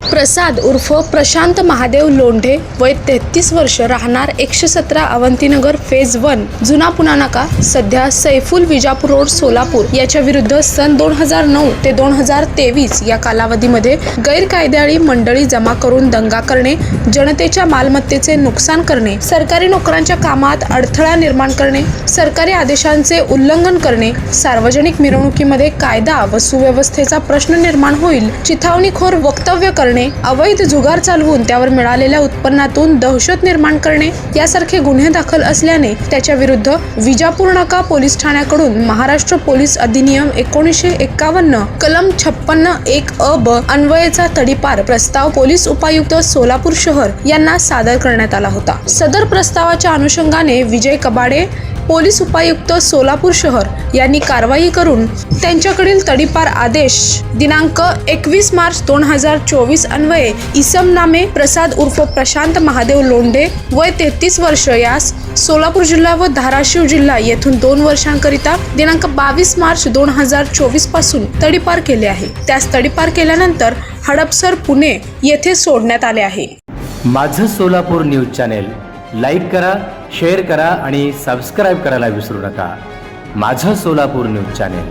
प्रसाद उर्फ प्रशांत महादेव लोंढे वय तेहतीस वर्ष राहणार एकशे सतरा अवंतीनगर फेज वन जुना पुना नाका सध्या सैफुल विजापूर रोड सोलापूर. याच्या विरुद्ध सन दोन हजार नऊ ते दोन हजार तेवीस या कालावधीमध्ये गैरकायद्याळी मंडळी जमा करून दंगा करणे जनतेच्या मालमत्तेचे नुकसान करणे सरकारी नोकरांच्या कामात अडथळा निर्माण करणे सरकारी आदेशांचे उल्लंघन करणे सार्वजनिक मिरवणुकीमध्ये कायदा व सुव्यवस्थेचा प्रश्न निर्माण होईल चिथावणीखोर वक्तव्य करणे अवैध जुगार चालवून त्यावर मिळालेल्या उत्पन्नातून दहशत निर्माण करणे यासारखे गुन्हे दाखल असल्याने त्याच्या विरुद्ध विजापूर नाका पोलीस ठाण्याकडून महाराष्ट्र पोलीस अधिनियम एकोणीसशे एक्कावन्न कलम छप्पन्न एक अ ब अन्वयेचा तडीपार प्रस्ताव पोलीस उपायुक्त सोलापूर शहर यांना सादर करण्यात आला होता. सदर प्रस्तावाच्या अनुषंगाने विजय कबाडे पोलीस उपायुक्त सोलापूर शहर यांनी कारवाई करून त्यांच्याकडील तडीपार आदेश दिनांक एकवीस मार्च दोन हजार चोवीस अन्वये इसम नामे प्रसाद उर्फ प्रशांत महादेव लोंढे वय तेहतीस वर्ष यास सोलापूर जिल्हा व धाराशिव जिल्हा येथून दोन वर्षांकरिता दिनांक बावीस मार्च दोन हजार चोवीसपासून तडीपार केले आहे. त्यास तडीपार केल्यानंतर हडपसर पुणे येथे सोडण्यात आले आहे. माझं सोलापूर न्यूज चॅनेल लाईक करा शेअर करा आणि सबस्क्राईब करायला विसरू नका. माझं सोलापूर न्यूज चॅनेल.